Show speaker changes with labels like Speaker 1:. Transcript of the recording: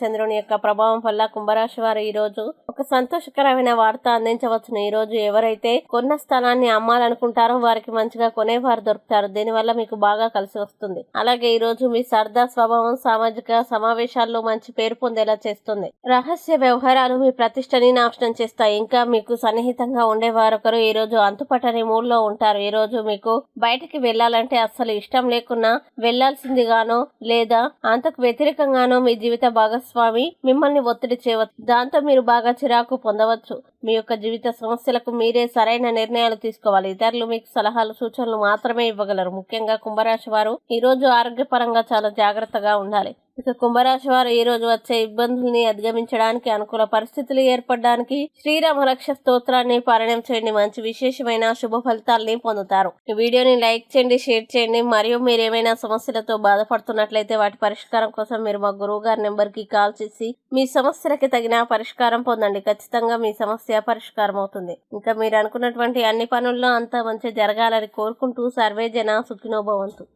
Speaker 1: చంద్రుని యొక్క ప్రభావం వల్ల కుంభరాశి వారు ఈ రోజు ఒక సంతోషకరమైన వార్త అందించవచ్చును. ఈ రోజు ఎవరైతే కొన్న స్థలాన్ని అమ్మాలనుకుంటారో వారికి మంచిగా కొనేవారు దొరుకుతారు. దీనివల్ల మీకు బాగా కలిసి వస్తుంది. అలాగే ఈ రోజు మీ సరదా స్వభావం సామాజిక సమావేశాల్లో మంచి పేరు పొందేలా చేస్తుంది. రహస్య వ్యవహారాలు మీ ప్రతిష్టని నాశనం చేస్తాయి. ఇంకా మీకు సన్నిహితంగా ఉండేవారొకరు ఈ రోజు అంతుపట్టని మూడ్లో ఉంటారు. ఈ రోజు మీకు బయటికి వెళ్ళాలంటే అస్సలు ఇష్టం లేకున్నా వెళ్ళాల్సిందిగానో లేదా అంతకు వ్యతిరేకంగానో మీ జీవిత భాగస్వామి మిమ్మల్ని ఒత్తిడి చేయవచ్చు దాంతో మీరు బాగా చిరాకు పొందవచ్చు. మీ యొక్క జీవిత సమస్యలకు మీరే సరైన నిర్ణయాలు తీసుకోవాలి. ఇతరులు మీకు సలహాలు సూచనలు మాత్రమే ఇవ్వగలరు. ముఖ్యంగా కుంభరాశి వారు ఈరోజు ఆరోగ్యపరంగా చాలా జాగ్రత్తగా ఉండాలి. ఇక కుంభరాశి వారు ఈ రోజు వచ్చే ఇబ్బందుల్ని అధిగమించడానికి అనుకూల పరిస్థితులు ఏర్పడడానికి శ్రీరామ రక్ష స్తోత్రాన్ని పారాయణం చేయండి. మంచి విశేషమైన శుభ ఫలితాల్ని పొందుతారు. ఈ వీడియోని లైక్ చేయండి షేర్ చేయండి. మరియు మీరు ఏమైనా సమస్యలతో బాధపడుతున్నట్లయితే వాటి పరిష్కారం కోసం మీరు మా గురువు గారి నెంబర్కి కాల్ చేసి మీ సమస్యలకి తగిన పరిష్కారం పొందండి. ఖచ్చితంగా మీ సమస్య పరిష్కారం అవుతుంది. ఇంకా మీరు అనుకున్నటువంటి అన్ని పనుల్లో అంతా మంచి జరగాలని కోరుకుంటూ సర్వే జన సుఖినోభవంతు